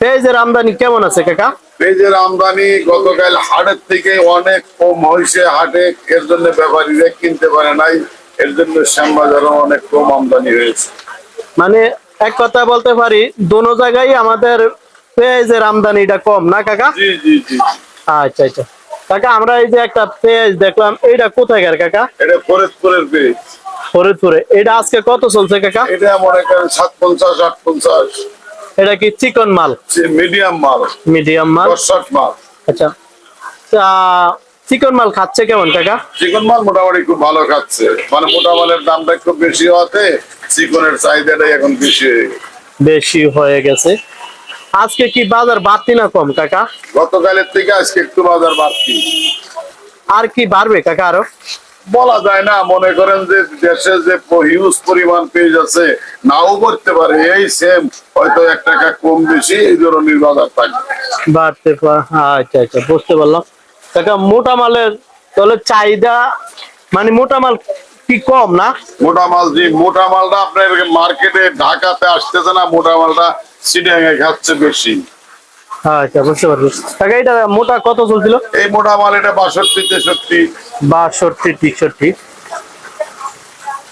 পেঁয়াজের আমদানি কেমন আছে কাকা? পেঁয়াজের আমদানি গতকাল হাটের থেকে অনেক কম হয়েছে হাটে এর জন্য ব্যাপারীরা কিনতে পারে নাই এর জন্য শ্যামবাজারও অনেক কম আমদানি হয়েছে। মানে এক কথা বলতে পারি দোনো জায়গায় আমাদের পেঁয়াজের আমদানিটা কম না কাকা? জি জি জি। আচ্ছা আচ্ছা। কাকা আমরা এই যে একটা পেঁয়াজ দেখলাম এইটা কোথায় কাকা? এটা ফরিদপুরের পেঁয়াজ। ফরিদপুরে। এটা আজকে কত চলছে কাকা? এটা মনে করেন সাত পঞ্চাশ আট পঞ্চাশ। এটা কি চিকন মাল? মিডিয়াম মাল। মিডিয়াম মাল। দশ মাল। আচ্ছা। চিকন মাল খাচ্ছে কেমন কাকা? চিকন মাল মোটামুটি খুব ভালো খাচ্ছে। মানে মোটা মালের দামটা একটু বেশি হওয়াতে চিকনের চাহিদাটাই এখন বেশি হয়ে গেছে। বেশি হয়ে গেছে। আজকে কি বাজার বাড়তি না কম কাকা? গতকালের থেকে আজকে একটু বাজার বাড়তি। আর কি বাড়বে কাকা আরও? বলা যায় না মনে করেন যে দেশে যে হিউজ পরিমাণ পেজ আছে নাও করতে পারে এই সেম হয়তো এক টাকা কম বেশি এই ধরনের বাজার থাকবে। বাড়তে আচ্ছা আচ্ছা বুঝতে পারলাম। কাকা মোটা মালের তাহলে চাহিদা মানে মোটা মাল কি কম না? মোটা মাল যে মোটা মালটা আপনার মার্কেটে ঢাকাতে আসতেছে না মোটা মালটা সিডিয়াঙে খাচ্ছে বেশি। আচ্ছা বুঝতে পারছি। কাকা এটা মোটা কত চলছিল? এই মোটা মাল এটা বাষট্টি তেষট্টি। বাষট্টি তেষট্টি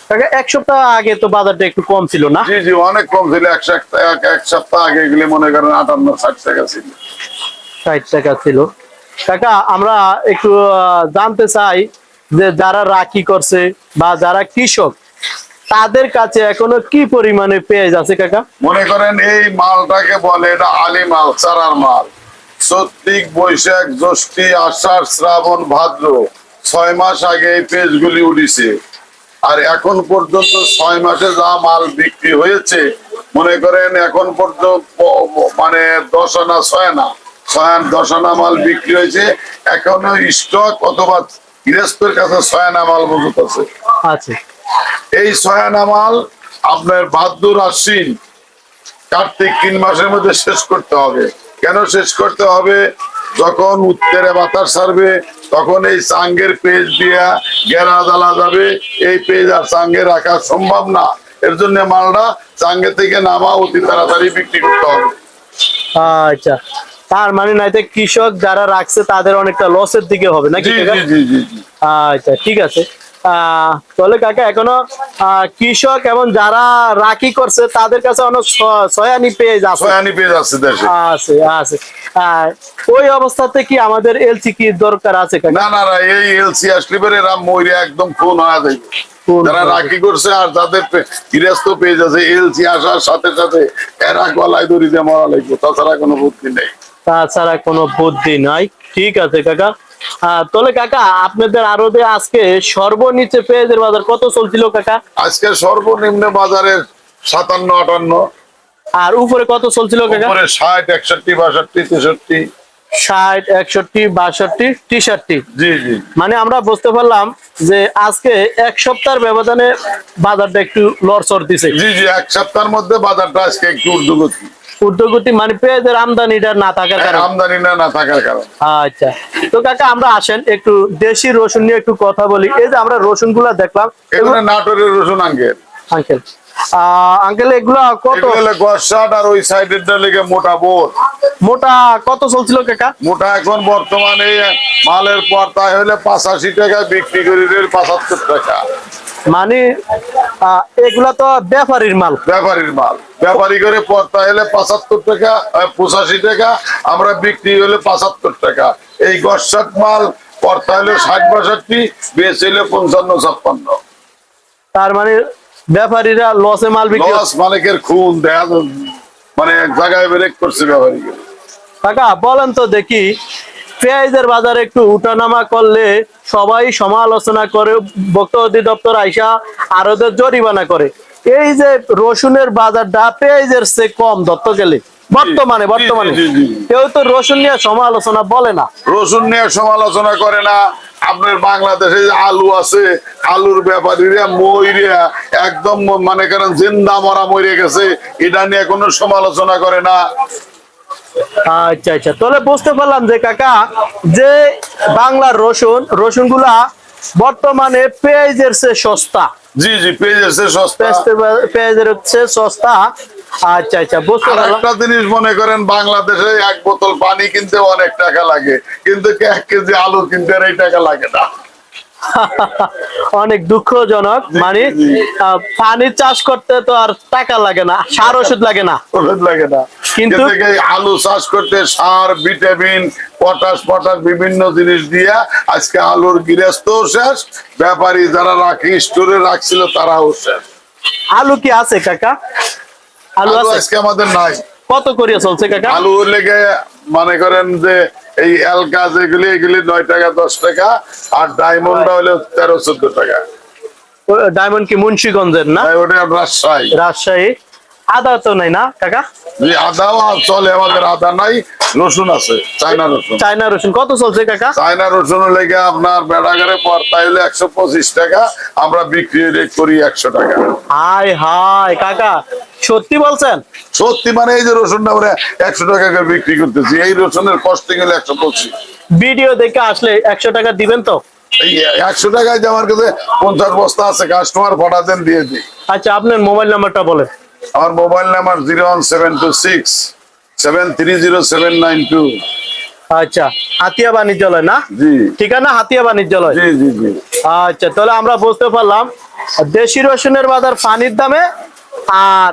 কাকা এক সপ্তাহ আগে তো বাজারটা একটু কম ছিল না? জি জি অনেক কম ছিল। এক সপ্তাহ এক- সপ্তাহ আগে গেলে মনে করেন আটান্ন ষাট টাকা ছিল। ষাট টাকা ছিল। কাকা আমরা একটু জানতে চাই যে যারা রাখি করছে বা যারা কৃষক তাদের কাছে এখনও কি পরিমাণে পেঁয়াজ আছে কাকা? মনে করেন এই মালটাকে বলে এটা আলি মাল চারার মাল। চৈত্রিক বৈশাখ জ্যৈষ্ঠী আষাঢ় শ্রাবণ ভাদ্র ছয় মাস আগে এই পেজগুলি উঠিছে। আর এখন পর্যন্ত ছয় মাসে যা মাল বিক্রি হয়েছে মনে করেন এখন পর্যন্ত মানে দশ আনা ছয় আনা ছয় আনা দশ আনা মাল বিক্রি হয়েছে। এখনও স্টক অথবা গৃহস্থের কাছে ছয় আনা মাল মজুত আছে। আছে এই ছয়ানা মাল আপনার ভাদ্র আশ্বিন কার্তিক তিন মাসের মধ্যে শেষ করতে হবে। কেন শেষ করতে হবে? যখন উত্তরে বাতাস ছাড়বে তখন এই চাঙ্গের পেজ দিয়া গেরা জ্বালা যাবে। এই পেজ আর চাঙ্গে রাখা সম্ভব না। এর জন্য মালটা চাঙ্গে থেকে নামা অতি তাড়াতাড়ি বিক্রি করতে হবে। আচ্ছা। তার মানে নাইতে কৃষক যারা রাখছে তাদের অনেকটা লসের দিকে হবে নাকি জি জি জি জি জি। আচ্ছা ঠিক আছে। তাহলে কাকা এখনও কৃষক এবং যারা রাখি করছে তাদের কাছে অনেক পেঁয়াজ আছে পেজ আছে দেশে। আছে আছে। আর ওই অবস্থাতে কি আমাদের এলসি কি দরকার আছে না না না এই এলসি আসলে পরে এরা মরে একদম ফোন হয়ে খুন যারা রাখি করছে আর যাদের গৃহস্থ পেজ আছে এলসি আসার সাথে সাথে এরা গলায় দড়ি দিয়ে মরা লাগবে। তাছাড়া কোনো বুদ্ধি নেই। তাছাড়া কোনো বুদ্ধি নাই। ঠিক আছে কাকা। তাহলে কাকা আপনাদের আরও যে আজকে সর্বনিচে পেঁয়াজের বাজার কত চলছিল কাকা? আজকে সর্বনিম্ন বাজারের সাতান্ন আটান্ন। আর উপরে কত চলছিল কাকা? ষাট একষট্টি বাষট্টি তেষট্টি। ষাট একষট্টি বাষট্টি টিষট্টি জি জি। মানে আমরা বুঝতে পারলাম যে আজকে এক সপ্তাহের ব্যবধানে বাজারটা একটু লড়চড় দিছে। জি জি এক সপ্তাহের মধ্যে বাজারটা আজকে একটু ঊর্ধ্বগতি মানে পেঁয়াজের আমদানিটা না থাকার কারণে। আমদানি না না থাকার কারণে। আচ্ছা। তো কাকা আমরা আসেন একটু দেশি রসুন নিয়ে একটু কথা বলি। এই যে আমরা রসুনগুলা দেখলাম এগুলো নাটোরের রসুন আঙ্গের আঙ্কেল। আঙ্কেল এগুলা কত? শার্ট আর ওই সাইডের লেগে মোটা বোর। মোটা কত চলছিল কাকা? মোটা এখন বর্তমানে মালের পর্তায় হলে পাঁচাশি টাকা বিক্রি করি পাঁচাত্তর টাকা। মানে এগুলা তো ব্যাপারীর মাল। ব্যাপারীর মাল। ব্যাপারী করে পর্তা হলে পাঁচাত্তর টাকা পঁচাশি টাকা আমরা বিক্রি হলে পাঁচাত্তর টাকা। এই গসাট মাল পর্তা হলে ষাট বাষট্টি বেশ হলে পঞ্চান্ন ছাপ্পান্ন। তার মানে ব্যাপারীরা লসে মাল বিক্রি লস মালিকের খুন দেখা মানে এক জায়গায় ব্রেক করছে ব্যাপারী কাকা বলেন তো দেখি পেঁয়াজের বাজারে একটু উঠানামা করলে সবাই সমালোচনা করে ভোক্তা অধিদপ্তর আইসা আরদের জরিমানা করে। এই যে রসুনের বাজারটা পেঁয়াজের চেয়ে কম ধরতে গেলে বর্তমানে। বর্তমানে। কেউ তো রসুন নিয়ে সমালোচনা বলে না। রসুন নিয়ে সমালোচনা করে না। আপনার বাংলাদেশে যে আলু আছে আলুর ব্যাপারীরা ময়রা একদম মানে করেন জিন্দা মরা মরে গেছে। এটা নিয়ে কোনো সমালোচনা করে না। আচ্ছা আচ্ছা। তাহলে বুঝতে পারলাম যে কাকা যে বাংলার রসুন রসুনগুলা বর্তমানে পেঁয়াজের চেয়ে সস্তা। জি জি পেঁয়াজের সস্তা। পেঁয়াজের- হচ্ছে সস্তা। আচ্ছা আচ্ছা বুঝতে পারলাম। একটা জিনিস মনে করেন বাংলাদেশে এক বোতল পানি কিনতে অনেক টাকা লাগে। কিন্তু এক কেজি আলু কিনতে আর এই টাকা লাগে না। অনেক দুঃখজনক মানে পানির চাষ করতে তো আর টাকা লাগে না সার ওষুধ লাগে না। ওষুধ লাগে না। কিন্তু- আলু চাষ করতে সার ভিটামিন পটাশ পটাশ বিভিন্ন জিনিস দিয়া আজকে আলুর গৃহস্থ শেষ ব্যাপারী যারা রাখি স্টোরে রাখছিল তারাও শেষ। আলু কি আছে কাকা? আলু আলু আজকে আমাদের নাই। কত করিয়া চলছে কাকা? আলু লেগে মনে করেন যে এই এলকা যেগুলি এগুলি নয় টাকা দশ টাকা আর ডায়মন্ড হলো তেরো চোদ্দ টাকা। ডায়মন্ড কি মুন্সিগঞ্জের না? ওটা রাজশাহী। রাজশাহী। আদা তো নাই না কাকা? আদাও চলে আমাদের আদা নাই রসুন আছে চায়না রসুন। চায়না রসুন। কত চলছে কাকা? চায়না রসুন লেগে আপনার বেড়াগারে হলে একশো পঁচিশ টাকা আমরা বিক্রি করি একশো টাকা। হাই হাই কাকা সত্যি বলছেন? সত্যি মানে এই যে রসুনটা আমরা একশো টাকা করে বিক্রি করতেছি এই রসুনের কস্টিং হলে একশো পঁচিশ। ভিডিও দেখে আসলে একশো টাকা দিবেন তো? একশো টাকায় যে আমার কাছে পঞ্চাশ বস্তা আছে কাস্টমার পাঠাতেন দিয়ে দিই। আচ্ছা আপনার মোবাইল নাম্বারটা বলেন। আমার mobile number zero one seven two six seven three zero seven nine two. আচ্ছা হাতিয়া বাণিজ্যালয় না? জি। ঠিকানা হাতিয়া বাণিজ্যালয়? জি জি জি। আচ্ছা তাহলে আমরা বুঝতে পারলাম দেশি রসুনের বাজার পানির দামে আর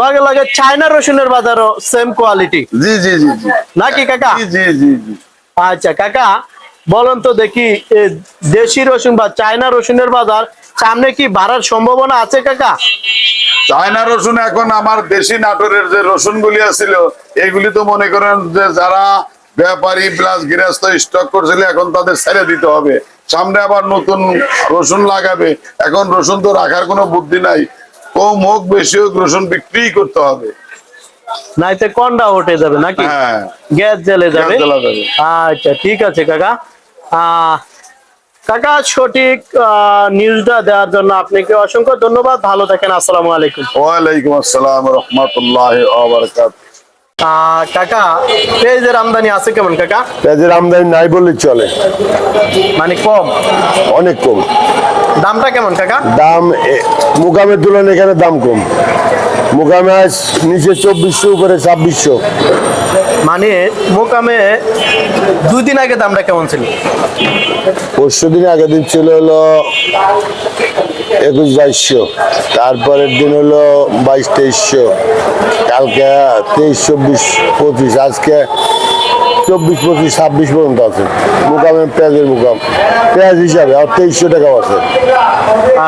লগে লগে চায়না রসুনের বাজারও সেম কোয়ালিটি জি জি জি নাকি কাকা? জি জি জি জি। আচ্ছা কাকা বলুন তো দেখি দেশি রসুন বা চায়না রসুনের বাজার সামনে কি বাড়ার সম্ভাবনা আছে কাকা? চায়না রসুন এখন আমার দেশি নাটোরের যে রসুন গুলি আছিল এগুলি তো মনে করেন যে যারা ব্যাপারী প্লাস গৃহস্থ স্টক করছিল এখন তাদের ছেড়ে দিতে হবে। সামনে আবার নতুন রসুন লাগাবে। এখন রসুন তো রাখার কোনো বুদ্ধি নাই। কম হোক বেশি হোক রসুন বিক্রি করতে হবে। নাইতে কন্ডা উঠে যাবে নাকি? হ্যাঁ। গ্যাস জ্বলে যাবে। আচ্ছা ঠিক আছে কাকা। আহ, কাকা সঠিক নিউজটা দেওয়ার জন্য আপনাকে অসংখ্য ধন্যবাদ। ভালো থাকেন আসসালামু আলাইকুম। ওয়ালাইকুম আসসালাম রহমতুল্লাহ কাকা পেঁয়াজের আমদানি আছে কেমন কাকা? পেঁয়াজের আমদানি নাই বললে চলে। মানে কম? অনেক কম। দামটা কেমন কাকা? দাম মুকামের তুলনায় এখানে দাম কম। মুকামে আজ নিচে চব্বিশশো উপরে ছাব্বিশশো। মানে মোকামে দুই দিন আগে দামটা কেমন ছিল? পরশু দিন আগের দিন ছিল হলো একুশ বাইশশো, তারপরের দিন হলো বাইশ তেইশশো, কালকে তেইশ চব্বিশ পঁচিশ, আজকে চব্বিশ পঁচিশ ছাব্বিশ পর্যন্ত আছে। মুকামে পেঁয়াজের মুকাম। পেঁয়াজ হিসাবে আর তেইশশো টাকাও আছে।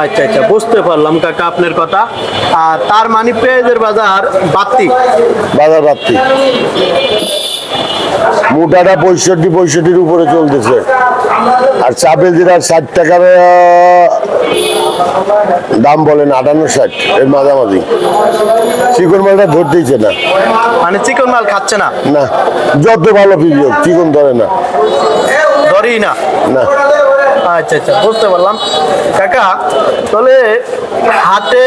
আচ্ছা আচ্ছা বুঝতে পারলাম কাকা আপনার কথা। আর তার মানে পেঁয়াজের বাজার বাড়তি? বাজার বাড়তি। মোটাটা পঁয়ষট্টি পঁয়ষট্টির উপরে চলতেছে। আর চাপের যেটা ষাট টাকার দাম বলেন আটান্ন ষাট এর মাঝামাঝি। চিকন মালটা ধরতেইছে না। মানে চিকন মাল খাচ্ছে না? না যত ভালো পিবি হোক চিকন ধরে না। ধরেই না? না। আচ্ছা আচ্ছা বুঝতে পারলাম। কাকা তাহলে হাতে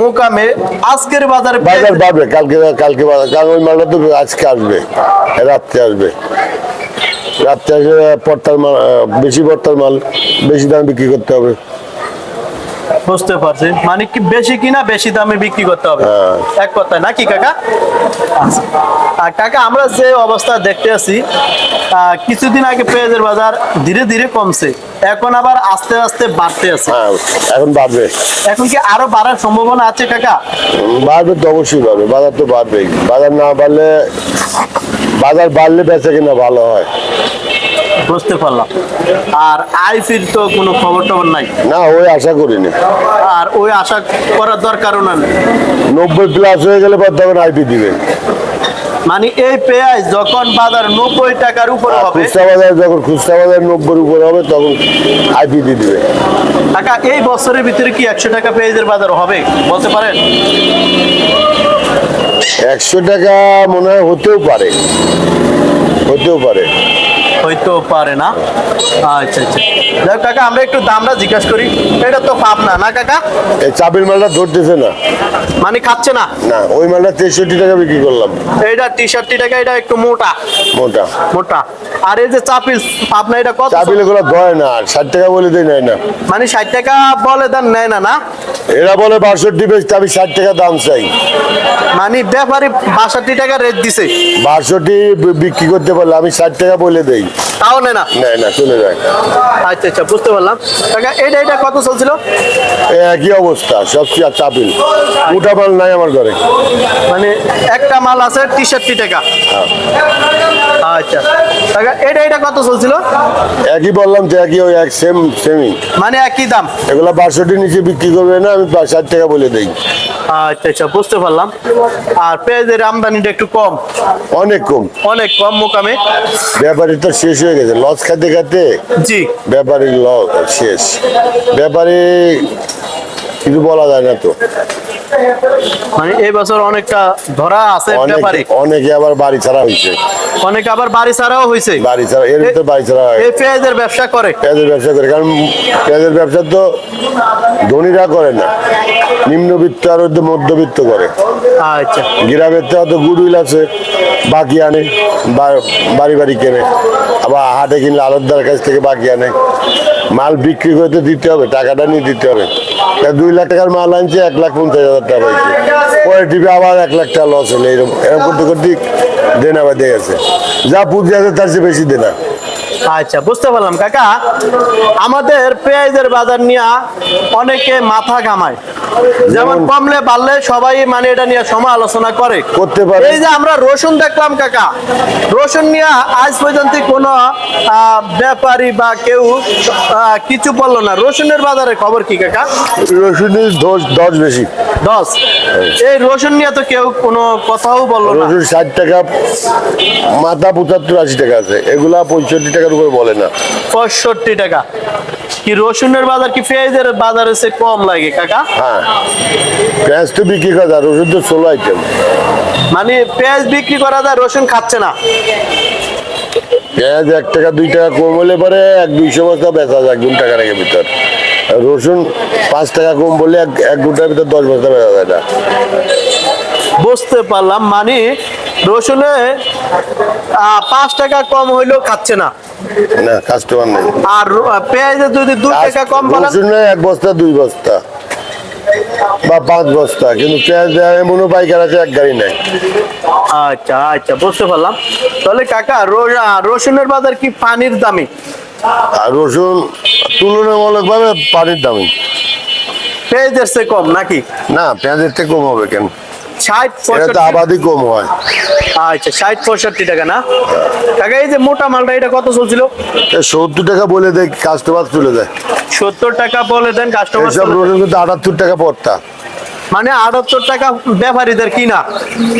মোকামে আজকের বাজারে বাজার বাড়বে কালকে কালকে বাজার কারণ ওই মালটা তো আজকে আসবে রাত্রে আসবে। রাত্রে আসলে পর্তার মাল বেশি পর্তার মাল বেশি দাম বিক্রি করতে হবে। বুঝতে পারছি। মানে কি বেশি কিনা বেশি দামে বিক্রি করতে হবে? হ্যাঁ। এক কথায় নাকি কাকা। আর কাকা আমরা যে অবস্থা দেখতে আছি কিছুদিন আগে পেঁয়াজের বাজার ধীরে ধীরে কমছে। এখন আবার আস্তে আস্তে বাড়তে আছে। হ্যাঁ এখন বাড়বে। এখন কি আরও বাড়ার সম্ভাবনা আছে কাকা? বাড়বে তো অবশ্যই বাড়বে। বাজার তো বাড়বেই। বাজার না বাড়লে বাজার বাড়লে বেচা কিনা ভালো হয়। বুঝতে পারলাম। আর আইফির তো কোনো খবর টবর নাই? না ওই আশা করিনি। আর ওই আশা করার দরকারও না নব্বই প্লাস হয়ে গেলে পর তখন আইপি দিবে। মানে এই পেঁয়াজ যখন বাজার নব্বই টাকার উপরে হবে খুচরা বাজার যখন খুচরা বাজার নব্বই উপরে হবে তখন আইপি দিয়ে দিবে। টাকা এই বছরের ভিতরে কি একশো টাকা পেঁয়াজের বাজার হবে? বলতে পারেন? একশো টাকা মনে হয় হতেও পারে হতেও পারে। হয়তো পারে না। আচ্ছা আচ্ছা। যাক কাকা আমরা একটু দামটা জিজ্ঞাসা করি। এটা তো পাবনা না না কাকা? এই চাবির মালটা ধরতেছে না। মানে খাচ্ছে না? না ওই মালটা তেষট্টি টাকা বিক্রি করলাম। এইটা টি শার্টটি টাকা এটা একটু মোটা। মোটা। মোটা। আর এই যে চাপিল পাবনা এটা কত চাবিল এগুলো ধরে না আর ষাট টাকা বলে দেয় নাই না। মানে ষাট টাকা বলে দেন নেয় না না? এরা বলে বাষট্টি বেশ আমি ষাট টাকা দাম চাই। মানে ব্যাপারে বাষট্টি টাকা রেট দিছে। বাষট্টি বিক্রি করতে পারলে আমি ষাট টাকা বলে দেই। তাও নেয় না? নেয় না চলে যায়। আচ্ছা আচ্ছা বুঝতে পারলাম। কাকা এটা এটা কত চলছিল? একই অবস্থা সব চা- চাপিল। উঠা মাল নাই আমার ঘরে। মানে একটা মাল আছে টি শার্টটি টাকা আচ্ছা কাকা এটা এটা কত চলছিল? একই বললাম তো একই ওই এক সেম সেমই। মানে একই দাম? এগুলা বাষট্টি নিচে বিক্রি করবে না আমি ষাট টাকা বলে দেই। আচ্ছা আচ্ছা বুঝতে পারলাম। আর পেঁয়াজের আমদানিটা একটু কম? অনেক কম। অনেক কম মোকামে। ব্যাপারী তো শেষ হয়ে গেছে। লজ খাতে খাতে জি। ব্যাপারী লস শেষ। ব্যাপারী কিছু বলা যায় না তো। মানে অনেকটা ধরা আছে অনেকে ব্যাপারে। অনেকে আবার বাড়ি ছাড়া হয়েছে। অনেক আবার বাড়ি ছাড়াও হয়েছে। বাড়ি ছাড়া এর ভিতরে বাড়ি ছাড়া এই পেঁয়াজের ব্যবসা করে। পেঁয়াজের ব্যবসা করে কারণ পেঁয়াজের ব্যবসা তো ধনীরা করে না। নিম্নবিত্ত আর মধ্যবিত্ত করে। আচ্ছা। গ্রামের তো হয়তো গুডউইল আছে বাকি আনে বাড়ি বাড়ি কেনে। আবার হাটে কিনলে আলতদার কাছ থেকে বাকি আনে। মাল বিক্রি করতে দিতে হবে, টাকাটা নিয়ে দিতে হবে। দুই লাখ টাকার মাল আনছে, এক লাখ পঞ্চাশ হাজার টাকা পাইছে পরে টিপে আবার এক লাখ টাকা লস হলো, এরকম এরকম করতে করতে দেনা বাদে গেছে। যা পুঁজি আছে তার চেয়ে বেশি দেনা। আচ্ছা বুঝতে পারলাম কাকা। আমাদের পেঁয়াজের বাজার নিয়ে অনেকে মাথা ঘামায়। যেমন কমলে বাড়লে সবাই মানে এটা নিয়ে সমালোচনা করে। করতে পারে। এই যে আমরা রসুন দেখলাম কাকা। রসুন নিয়ে আজ পর্যন্ত কোনো ব্যাপারী বা কেউ কিছু বলল না। রসুনের বাজারে খবর কি কাকা? রসুনের দশ দশ বেশি। দশ? এই রসুন নিয়ে তো কেউ কোনো কথাও বলল না। রসুন ষাট টাকা মাথা পঁচাত্তর আশি টাকা আছে। এগুলা পঁয়ষট্টি টাকার উপরে বলে না। পঁয়ষট্টি টাকা। কি রসুনের বাজার কি পেঁয়াজের বাজারে সে কম লাগে কাকা? হ্যাঁ। পেঁয়াজ তো বিক্রি করা যায় রসুন তো ষোলো আইটেম। মানে পেঁয়াজ বিক্রি করা যায় রসুন খাচ্ছে না। পেঁয়াজ এক টাকা দুই টাকা কম হলে পরে এক দুইশো বস্তা বেচা যায় এক টাকা রেখে ভিতর। রসুন পাঁচ টাকা কম বললে এক এক ঘণ্টার ভিতর দশ বস্তা বেচা যায় না। বুঝতে পারলাম মানে রসুনে পাঁচ টাকা কম হইলেও খাচ্ছে না। না কাস্টমার নেই। আর পেঁয়াজে যদি দুই টাকা কম রসুন এক বস্তা দুই বস্তা। বা পাঁচ বস্তা কিন্তু পেঁয়াজ এমনও পাইকার আছে এক গাড়ি নেই। আচ্ছা আচ্ছা বুঝতে পারলাম। তাহলে কাকা রসুনের বাজার কি পানির দামি? আর রসুন তুলনামূলক ভাবে পানির দামি। পেঁয়াজের চেয়ে কম নাকি? না পেঁয়াজের থেকে কম হবে কেন? ষাট এটা আবাদি কম হয়। আচ্ছা ষাট পঁয়ষট্টি টাকা না? কাকা এই যে মোটা মালটা এটা কত চলছিল? সত্তর টাকা বলে দেয় কাস্টমার তুলে দেয় সত্তর টাকা বলে দেন কাস্টমার কিন্তু আটাত্তর টাকা পড়তা মানে আটাত্তর টাকা ব্যাপারীদের কিনা?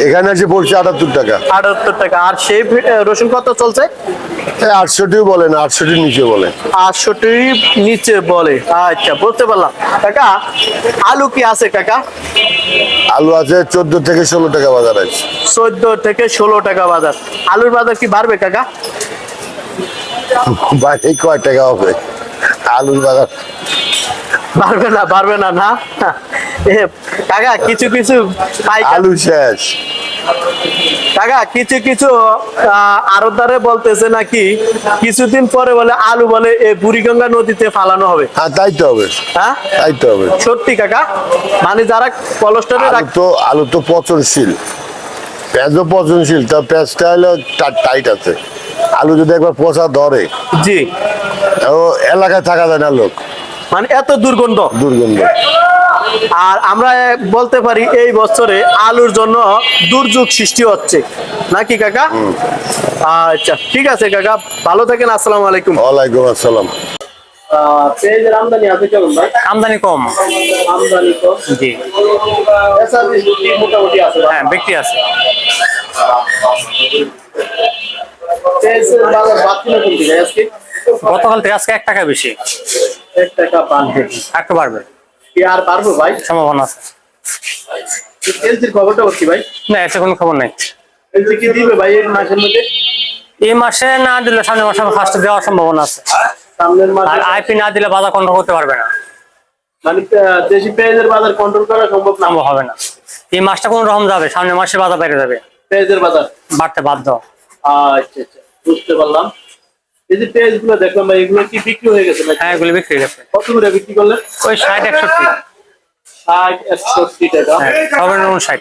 এখানে এসে পড়ছে আটাত্তর টাকা। আটাত্তর টাকা। আর সেই রসুন কত চলছে? এই বলে না আটষট্টির নিচে বলে। আটষট্টি নিচে বলে। আচ্ছা বুঝতে পারলাম। কাকা আলু কি আছে কাকা? আলু আছে চোদ্দ থেকে ষোলো টাকা বাজার আছে। চোদ্দ থেকে ষোলো টাকা বাজার। আলুর বাজার কি বাড়বে কাকা? কয় টাকা হবে? আলুর বাজার বাড়বে না বাড়বে না না? কাকা কিছু কিছু আলু শেষ। কাকা কিছু কিছু আরদারে বলতেছে নাকি কিছুদিন পরে বলে আলু বলে এই বুড়িগঙ্গা নদীতে ফালানো হবে। হ্যাঁ তাই তো হবে। হ্যাঁ? তাই তো হবে। সত্যি কাকা? মানে যারা কলস্টরে আলু তো আলু তো পচনশীল। পেঁয়াজও পচনশীল তা পেঁয়াজটা হলো টাইট আছে। আলু যদি একবার পচা ধরে জি। ও এলাকায় থাকা যায় না লোক। মানে এত দুর্গন্ধ। দুর্গন্ধ। আর আমরা বলতে পারি এই বছরে আলুর জন্য দুর্যোগ সৃষ্টি হচ্ছে। নাকি কাকা? আচ্ছা ঠিক আছে কাকা ভালো থাকেন আসসালামু আলাইকুম। ওয়ালাইকুম আসসালাম। আমদানি কম। জি। হ্যাঁ বিক্রি আছে। গতকাল থেকে আজকে এক টাকা বেশি। এক টাকা একটু বাড়বে। কি আর পারব ভাই? সম্ভাবনা আছে। এলসির খবরটা করছি ভাই? না এসে কোনো খবর নেই। এলসি কি দিবে ভাই এই মাসের মধ্যে? এই মাসে না দিলে সামনের মাসে ফার্স্টে দেওয়ার সম্ভাবনা আছে। সামনের মাসে আর আইপি না দিলে বাজার কন্ট্রোল করতে পারবে না। মানে দেশি পেঁয়াজের বাজার কন্ট্রোল করা সম্ভব না? হবে না। এই মাসটা কোন রকম যাবে সামনের মাসে বাজার বেড়ে যাবে। পেঁয়াজের বাজার? বাড়তে বাধ্য। আচ্ছা আচ্ছা বুঝতে পারলাম। এই যে পেঁয়াজগুলো দেখলাম ভাই এগুলো কি বিক্রি হয়ে গেছে নাকি? এগুলো বিক্রি গেছে। কত করে বিক্রি করলেন? ওই ষাট একষট্টি। ষাট একষট্টি টাকা। হ্যাঁ সর্বনিম্ন ষাট।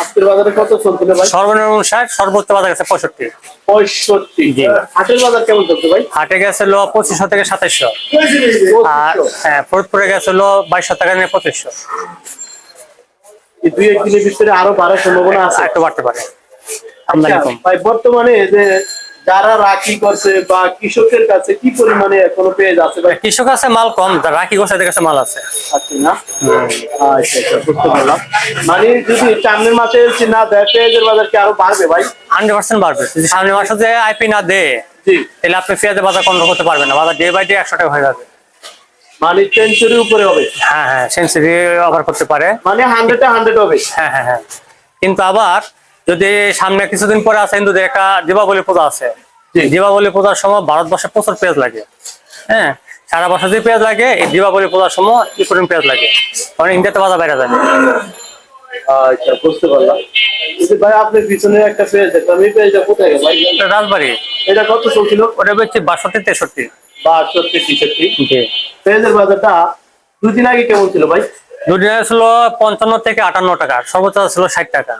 আজকের বাজারে কত চলছিল ভাই? সর্বনিম্ন ষাট সর্বোচ্চ বাজার গেছে পঁয়ষট্টি। পঁয়ষট্টি। জি। হাটের বাজার কেমন চলছে ভাই? হাটে গেছিল পঁচিশশো থেকে সাতাইশশো। আর হ্যাঁ ফরিদপুরে গেছিল বাইশশো টাকা নিয়ে পঁচিশশো। এই দুই একদিনের ভিতরে আরও বাড়ার সম্ভাবনা আছে। একটু বাড়তে পারে। আচ্ছা, ভাই বর্তমানে যে যারা রাখি করছে বা কৃষকের কাছে কি পরিমাণে এখনও পেঁয়াজ আছে ভাই কৃষক আছে মাল কম রাখি কাছে মাল আছে। আছে না? আচ্ছা আচ্ছা বুঝতে পারলাম। মানে যদি সামনের মাসে না দেয় পেঁয়াজের বাজার কি আরও বাড়বে ভাই? হান্ড্রেড পার্সেন্ট বাড়বে। যদি সামনের মাসে যে আইপি না দেয় তাহলে আপনি পেঁয়াজের বাজার কন্ট্রোল করতে পারবেন না। বাজার ডে বাই ডে একশো টাকা হয়ে যাবে। মানে সেঞ্চুরির উপরে হবে। হ্যাঁ হ্যাঁ সেন্সিটিভ অফার করতে পারে। মানে হান্ড্রেডে হান্ড্রেড হবে। হ্যাঁ হ্যাঁ হ্যাঁ। কিন্তু আবার যদি সামনে কিছুদিন পরে আছে হিন্দুদের একটা দীপাবলি পূজা আছে। দীপাবলি পূজার সময় ভারতবর্ষে প্রচুর পেঁয়াজ লাগে। হ্যাঁ সারা বছর যে পেঁয়াজ লাগে এই দীপাবলি পূজার সময় পরিমাণ পেঁয়াজ লাগে। কারণ ইন্ডিয়াতে বাজার বাইরে যাবে আচ্ছা বুঝতে পারলাম। ভাই আপনার পিছনে একটা পেঁয়াজ দেখলাম। এই পেঁয়াজটা কোথায় গেল? ভাই এটা রাজবাড়ি। এটা কত চলছিল ওটা বেশি বাষট্টি তেষট্টি। পেঁয়াজের বাজারটা দুদিন আগে কেমন ছিল ভাই? দুদিনে ছিল পঞ্চান্ন থেকে আটান্ন টাকা। সর্বোচ্চ ছিল ষাট টাকা।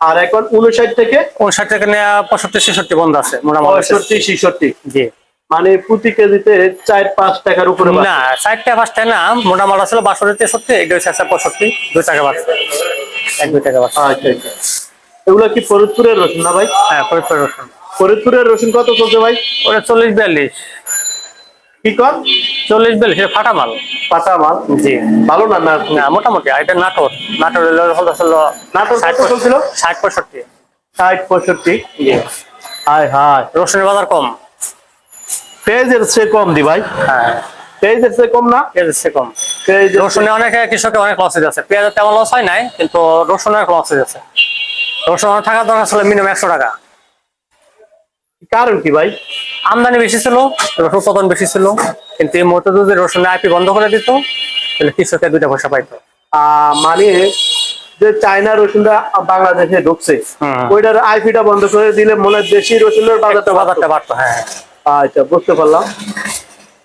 আর এখন উনষাট থেকে উনষাট নিয়ে পঁয়ষট্টি ছেষট্টি বন্ধ আছে পঁয়ষট্টি ছেষট্টি। জি। মানে প্রতি কেজিতে চার পাঁচ টাকার উপরে। না চারটা পাঁচটা না মোটামুটি ছিল বাষট্টি তেষট্টি এটা হচ্ছে একশো পঁয়ষট্টি দুই টাকা বাড়ছে এক দুই টাকা বাড়ছে আচ্ছা আচ্ছা। এগুলো কি ফরিদপুরের রসুন না ভাই? হ্যাঁ ফরিদপুর রসুন। ফরিদপুরের রসুন কত চলছে ভাই? ওটা চল্লিশ বিয়াল্লিশ। কি কর? চল্লিশ বিয়াল্লিশ ফাটা মাল। পাতা মাল জি। ভালো না না? মোটামুটি আর এটা নাটোর। নাটোর ছিল নাটোর ষাট চলছিল? ষাট পঁয়ষট্টি। ষাট পঁয়ষট্টি? হায় হায়। রসুনের বাজার কম। পেঁয়াজের চেয়ে কম দি ভাই। হ্যাঁ। পেঁয়াজের চেয়ে কম না? পেঁয়াজের চেয়ে কম। রসুনে অনেক কৃষকের অনেক লসেজ আছে। পেঁয়াজের তেমন লস হয় নাই কিন্তু রসুনের লসেজ আছে। রসুন থাকার দরকার ছিল মিনিমাম একশো টাকা। কারণ কি ভাই? আমদানি বেশি ছিল রসুন উৎপাদন বেশি ছিল কিন্তু এই মুহূর্তে যদি রসুনের আইপি বন্ধ করে দিত তাহলে কৃষকের দুইটা পয়সা পাইতো। আহ, মানে যে চায়না রসুনটা বাংলাদেশে ঢুকছে। ওইটার আইপিটা বন্ধ করে দিলে মনে হয় দেশি রসুনের বাজারটা বাজারটা বাড়তো। হ্যাঁ। আচ্ছা বুঝতে পারলাম।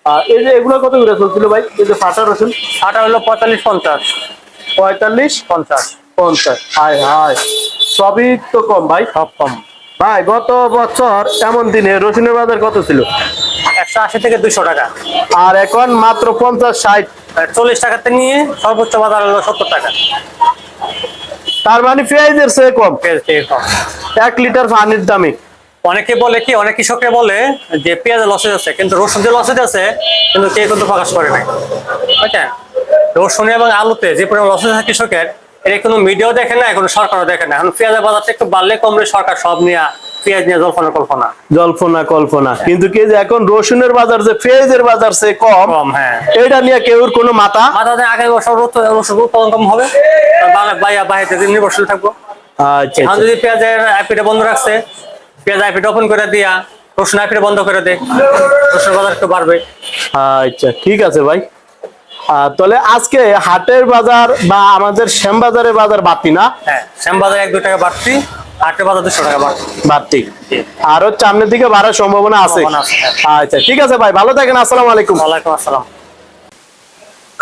আর এই যে এগুলো কত করে চলছিল ভাই? এই যে ফাটা রসুন? আটা হলো পঁয়তাল্লিশ পঞ্চাশ। পঁয়তাল্লিশ? পঞ্চাশ। পঞ্চাশ হায় হায়। সবই তো কম ভাই। সব কম। ভাই গত বছর এমন দিনে রসুনের বাজার কত ছিল? একশো আশি থেকে টাকা। আর এখন মাত্র পঞ্চাশ ষাট। চল্লিশ টাকাতে নিয়ে সর্বোচ্চ বাজার হলো সত্তর টাকা। তার মানে পেঁয়াজের চেয়ে কম? এক লিটার পানির দামে। অনেকে বলে কি অনেক কৃষকরা বলে যে পেঁয়াজের লসেজ আছে কিন্তু রসুন যে লসেজ আছে কিন্তু কেউ কিন্তু প্রকাশ করে নাই। রসুন এবং আলুতে যে পরিমাণ লসেজ আছে কৃষকের এটা কোনো মিডিয়াও দেখে না কোনো সরকারও দেখে না। এখন পেঁয়াজের বাজারটা একটু বাড়লে কমলে সরকার সব নিয়ে পেঁয়াজ নিয়ে জল্পনা কল্পনা। জল্পনা কল্পনা। কিন্তু কি যে এখন রসুনের বাজার যে পেঁয়াজের বাজার সে কম কম হ্যাঁ। এটা নিয়ে কেউর কোনো মাথা? মাথাতে আগে বছর রসুন রসুন উৎপাদন কম হবে। বাইয়া বাইরে নির্ভরশীল থাকব। আচ্ছা এখন আচ্ছা। যদি পেঁয়াজের আইপিটা বন্ধ রাখছে পেঁয়াজ আইপিটা ওপেন করে দিয়া রসুন আইপিটা বন্ধ করে দে রসুনের বাজার একটু বাড়বে। আচ্ছা ঠিক আছে ভাই। তাহলে আজকে হাটের বাজার বা আমাদের শ্যামবাজারের বাজার বাড়তি না? হ্যাঁ শ্যাম বাজার এক দু টাকা বাড়তি আটের বাজার দুশো টাকা বাড়তি। বাড়তি। আরও সামনের দিকে বাড়ার সম্ভাবনা আছে। হ্যাঁ। আচ্ছা ঠিক আছে ভাই ভালো থাকেন আসসালামু আলাইকুম। ওয়ালাইকুম আসসালাম।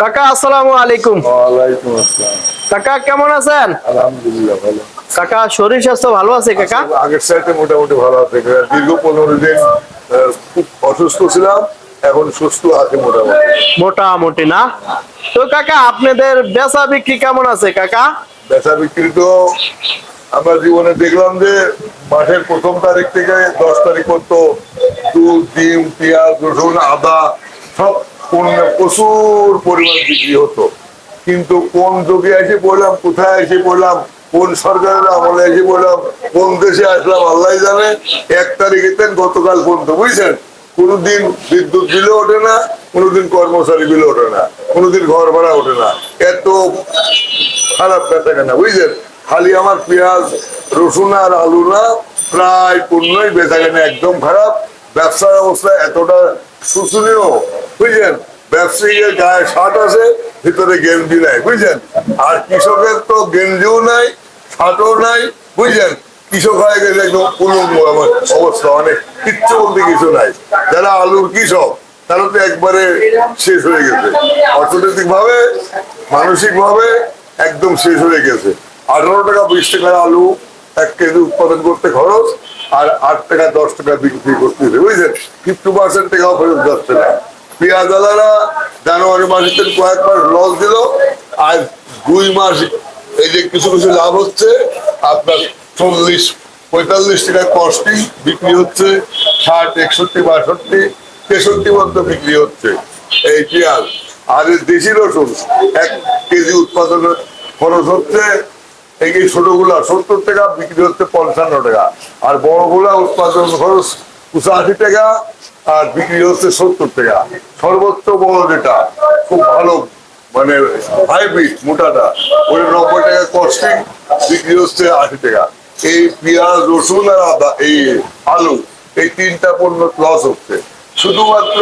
কাকা আসসালামু আলাইকুম। ওয়ালাইকুম আসসালাম। কাকা কেমন আছেন? আলহামদুলিল্লাহ ভালো কাকা শরীর স্বাস্থ্য ভালো আছে কাকা? আগের সাইডে মোটামুটি ভালো আছে। দীর্ঘ পনেরো দিন খুব অসুস্থ ছিলাম। এখন সুস্থ আছে মোটামুটি। মোটামুটি না? তো কাকা আপনাদের বেচা বিক্রি কেমন আছে কাকা? বেচা বিক্রি তো আমরা জীবনে দেখলাম যে মাসের প্রথম তারিখ থেকে দশ তারিখ পর্যন্ত দুধ ডিম পেঁয়াজ রসুন আদা সব পণ্য প্রচুর পরিমাণ বিক্রি হতো। কিন্তু কোন যুগে এসে পড়লাম কোথায় এসে পড়লাম কোন সরকারের আমলে এসে পড়লাম কোন দেশে আসলাম আল্লাহ জানে এক তারিখে গতকাল পর্যন্ত বুঝছেন? কোনোদিন বিদ্যুৎ বিলে ওঠে না, কোনোদিন কর্মচারী বিলে ওঠে না, কোনোদিন ঘর ভাড়া ওঠে না। এত খারাপ বেচা কেনা? বুঝছেন খালি আমার পেঁয়াজ, রসুন আর আলু না, প্রায় পূর্ণই বেচা কেনা একদম খারাপ। ব্যবসার অবস্থা এতটা শোষণীয় বুঝলেন? ব্যবসায়ীদের গায়ে শার্ট আছে, ভিতরে গেঞ্জি নাই, বুঝলেন? আর কৃষকের তো গেঞ্জিও নাই, শার্টও নাই, বুঝলেন? কৃষক হয়ে গেছে, একদম উলঙ্গ আমার অবস্থা, অনেক কিচ্ছু বলতে কিছু নাই। যারা আলুর কৃষক, তারা তো একবারে শেষ হয়ে গেছে। অর্থনৈতিক ভাবে মানসিক ভাবে একদম শেষ হয়ে গেছে। আঠারো টাকা, বিশ টাকার আলু, এক কেজি উৎপাদন করতে খরচ, আর আট টাকা, দশ টাকা বিক্রি করতে বুঝলেন? ফিফটি পার্সেন্ট টাকাও ফেরত যাচ্ছে না। পেঁয়াজ আলারা জানুয়ারি মাস লস দিল, আর দুই মাস এই যে কিছু কিছু লাভ হচ্ছে, আপনার চল্লিশ, পঁয়তাল্লিশ টাকা কস্টিং, বিক্রি হচ্ছে ষাট, একষট্টি, বাষট্টি, তেষট্টি পর্যন্ত বিক্রি হচ্ছে এই পেঁয়াজ। আর দেশি রসুন, এক কেজি উৎপাদনের খরচ হচ্ছে, এই ছোটগুলা, সত্তর টাকা, বিক্রি হচ্ছে পঞ্চান্ন টাকা। আর বড়গুলা উৎপাদন খরচ পঁচাশি টাকা, আর বিক্রি হচ্ছে সত্তর টাকা। সর্বোচ্চ বড় যেটা, খুব ভালো মানে হাইব্রিড মোটাটা, ওই নব্বই টাকা কস্টিং বিক্রি হচ্ছে আশি টাকা। এই পেঁয়াজ, রসুন আর আদা, এই আলু, এই তিনটা পণ্য লস হচ্ছে। শুধুমাত্র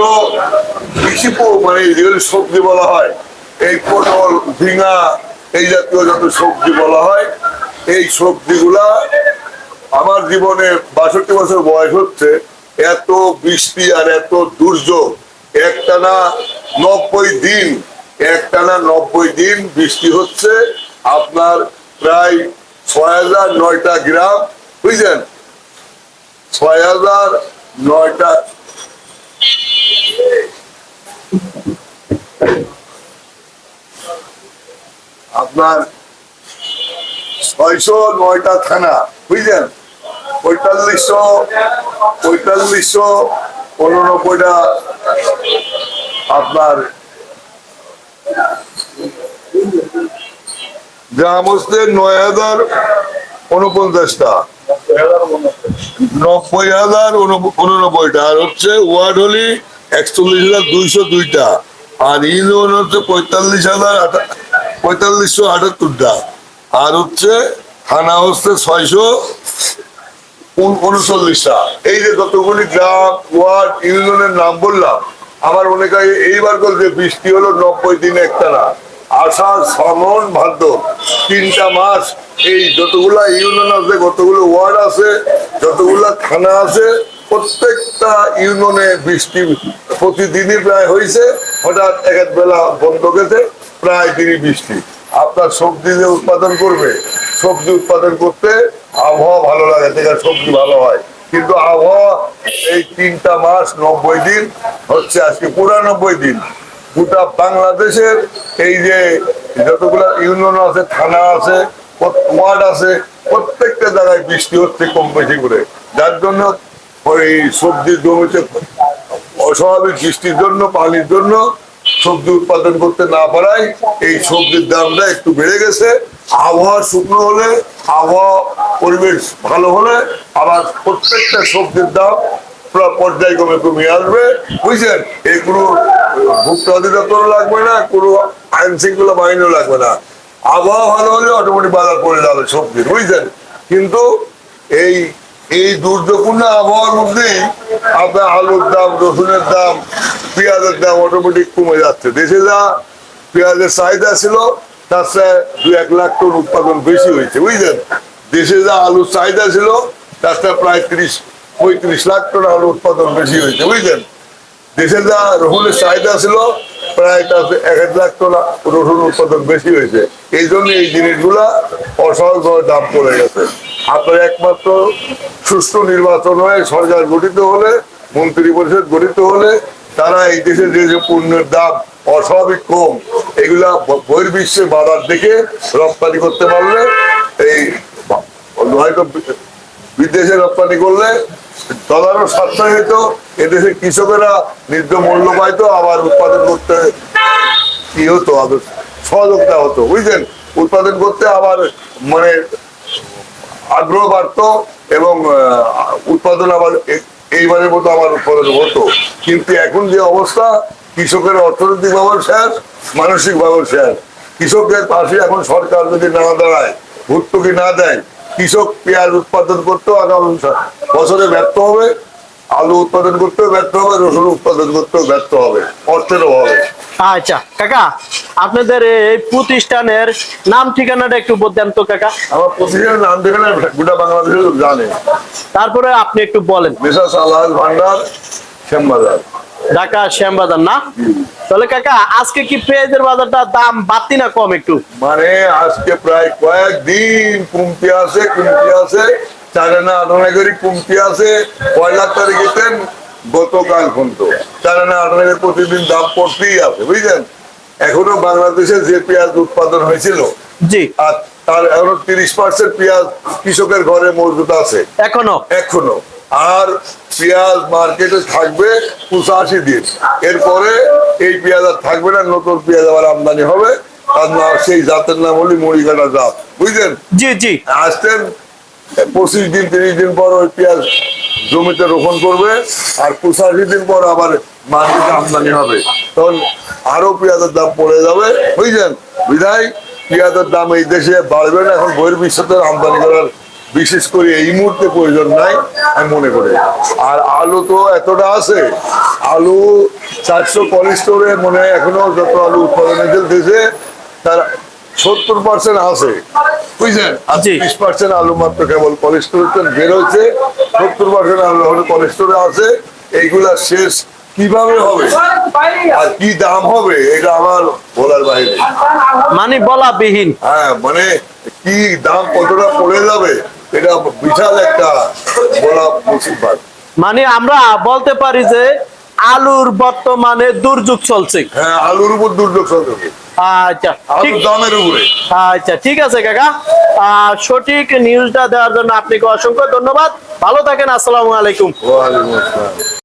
কৃষি মানে যেগুলো সবজি বলা হয়, এই পটল, ঝিঙা, এই জাতীয় যত সবজি বলা হয়, এই সবজিগুলা আমার জীবনে বাষট্টি বছর বয়স হচ্ছে, এত বৃষ্টি আর এত দুর্যোগ, একটানা নব্বই দিন, একটানা নব্বই দিন বৃষ্টি হচ্ছে, আপনার প্রায় ছয় হাজার নয়টা গ্রাম বুঝলেন ছয় হাজার নয়টা আপনার ছয়শো নয়টা থানা বুঝলেন পঁয়তাল্লিশশো পঁয়তাল্লিশশো উননব্বইটা আপনার গ্রাম হচ্ছে নয় হাজার উনপঞ্চাশটা নব্বই হাজার উননব্বইটা আর হচ্ছে ওয়ার্ড হলি একচল্লিশ হাজার দুইশো দুইটা। আর ইউনিয়ন হচ্ছে পঁয়তাল্লিশ হাজার পঁয়তাল্লিশশো আটাত্তরটা। আর হচ্ছে থানা হচ্ছে ছয়শো উন- উনচল্লিশটা। এই যে যতগুলি গ্রাম, ওয়ার্ড, ইউনিয়নের নাম বললাম, আমার মনে হয় এইবার বলছে বৃষ্টি হলো নব্বই দিন একটা না আষাঢ়, শ্রাবণ, ভাদ্র, তিনটা মাস এই যতগুলা ইউনিয়ন আছে যতগুলো ওয়ার্ড আছে, যতগুলা থানা আছে, প্রত্যেকটা ইউনিয়নে বৃষ্টি প্রতিদিনই প্রায় হয়েছে হঠাৎ এক বেলা বন্ধ গেছে, প্রায় দিনই বৃষ্টি। আপনার সবজি যে উৎপাদন করবে, সবজি উৎপাদন করতে আবহাওয়া ভালো লাগে থেকে সবজি ভালো হয়। কিন্তু আবহাওয়া এই তিনটা মাস নব্বই দিন, হচ্ছে আজকে পুরানব্বই দিন। গোটা বাংলাদেশের এই যে যতগুলো ইউনিয়ন আছে, থানা আছে ওয়ার্ড আছে, প্রত্যেকটা জায়গায় বৃষ্টি হচ্ছে কম বেশি করে। যার জন্য ওই সবজি জমিতে অস্বাভাবিক বৃষ্টির জন্য, পানির জন্য সবজি উৎপাদন করতে না পারায় এই সবজির দামটা একটু বেড়ে গেছে। আবহাওয়া শুকনো হলে, আবহাওয়া পরিবেশ ভালো হলে আবার প্রত্যেকটা সবজির দাম পর্যায়ক্রমে কমিয়ে আসবে। বুঝছেন? এই কোনো ভুক্ত লাগবে না, কোনো আইন শৃঙ্খলা বাহিনীও লাগবে না। আবহাওয়া ভালো হলে অটোমেটিক বাজার পড়ে যাবে সবজির বুঝছেন? কিন্তু এই এই দুর্যোগপূর্ণ আবহাওয়ার মধ্যেই আপনার আলুর দাম, রসুনের দাম, পেঁয়াজের দাম অটোমেটিক কমে যাচ্ছে। দেশে যা পেঁয়াজের চাহিদা ছিল, তার চেয়ে দু এক লাখ টন উৎপাদন বেশি হয়েছে বুঝলেন দেশে যা আলুর চাহিদা ছিল, তার চেয়ে প্রায় ত্রিশ পঁয়ত্রিশ লাখ টন আলু উৎপাদন বেশি হয়েছে, বুঝলেন? দেশে যা রসুনের চাহিদা ছিল, প্রায় তার এক লাখ টন রসুন উৎপাদন বেশি হয়েছে। এই জন্য এই জিনিসগুলা অসহজভাবে দাম পড়ে গেছে। আপনার একমাত্র সুষ্ঠু নির্বাচন হয়ে সরকার গঠিত হলে, মন্ত্রী পরিষদ গঠিত হলে, তারা এই দেশে যে যে পণ্যের দাম অস্বাভাবিক কম, এগুলা বহির্বিশ্বে বাজার দেখে রপ্তানি করতে পারলে, এই হয়তো বিদেশে রপ্তানি করলে ডলারও সাশ্রয় হতো এদেশের কৃষকেরা ন্যায্য মূল্য পাইতো আবার উৎপাদন করতে কি হতো সহযোগিতা হতো, বুঝলেন? উৎপাদন করতে আবার মানে আগ্রহ বাড়তো এবং উৎপাদন আবার এইবারের মতো আমার উৎপাদন হতো। কিন্তু এখন যে অবস্থা, কৃষকের অর্থনৈতিক ভাবে শেষ মানসিক ভাবে শেষ কৃষকদের পাশে এখন সরকার যদি না দাঁড়ায় ভর্তুকি না দেয় কৃষক পেঁয়াজ উৎপাদন করতেও আগামী বছরে ব্যর্থ হবে আলু উৎপাদন করতেও ব্যর্থ হবে রসুন উৎপাদন করতেও ব্যর্থ হবে অর্থের অভাবে। আচ্ছা কাকা আপনাদের এই প্রতিষ্ঠানের নাম ঠিকানাটা একটু বলতেন তো কাকা। আমার প্রতিষ্ঠানের নাম যেখানে গোটা বাংলাদেশের জানে। তারপরে আপনি একটু বলেন। মেসাস আল্লাহ ভান্ডার শ্যামবাজার। ঢাকা শ্যামবাজার না? তাহলে কাকা আজকে কি পেঁয়াজের বাজারটা দাম বাড়তি না কম একটু? মানে আজকে প্রায় কয়েকদিন কমতি আছে কমতি আছে। চারানা আটানা করে কমতি আছে। পয়লা তারিখে গতকাল পর্যন্ত। চারানা আটানা প্রতিদিন দাম পড়তেই আছে বুঝলেন? এখনও বাংলাদেশে যে পেঁয়াজ উৎপাদন হয়েছিল জি। আর তার এখনও তিরিশ পার্সেন্ট পেঁয়াজ কৃষকের ঘরে মজুদ আছে। এখনও? এখনও। আর পেঁয়াজ মার্কেটে থাকবে পঁচাশি দিন। এরপরে এই পেঁয়াজ আর থাকবে না নতুন পেঁয়াজ আবার আমদানি হবে। তার নাম সেই জাতের নাম হলি মুড়িকাটা জাত। বুঝলেন? জি জি। আসতেন পঁচিশ দিন তিরিশ দিন পর ওই পেঁয়াজ জমিতে রোপণ করবে আর পঁচাশি দিন পর আবার মার্কেটে আমদানি হবে। তখন আরও পেঁয়াজের দাম পড়ে যাবে। বুঝলেন? বিধায় পেঁয়াজের দাম এই দেশে বাড়বে না এখন বইয়ের বিশ্বতে আমদানি করার বিশেষ করে এই মুহূর্তে প্রয়োজন নাই আমি মনে করি। আর আলু তো এতটা আছে আলু চারশো কলেস্টোরে মনে হয় এখনও যত আলু উৎপাদন চলতেছে তার সত্তর পার্সেন্ট আছে। বুঝলেন? আর। পার্সেন্ট আলু মাত্র কেবল কোলেস্টোরে বের হয়েছে সত্তর পার্সেন্ট আলু কোলেস্টোরে আছে এইগুলা শেষ কীভাবে হবে? আর কি দাম হবে এটা আমার বলার বাইরে। মানে বলা বিহীন হ্যাঁ মানে কি দাম কতটা পড়ে যাবে? এটা বিশাল একটা বলা মুসিবত মানে আমরা বলতে পারি যে আলুর বর্তমানে দুর্যোগ চলছে। হ্যাঁ আলুর উপর দুর্যোগ চলছে। আচ্ছা ঠিক দামের উপরে। আচ্ছা ঠিক আছে কাকা। আহ, সঠিক নিউজটা দেওয়ার জন্য আপনাকে অসংখ্য ধন্যবাদ। ভালো থাকেন আসসালামু আলাইকুম। আসসালাম।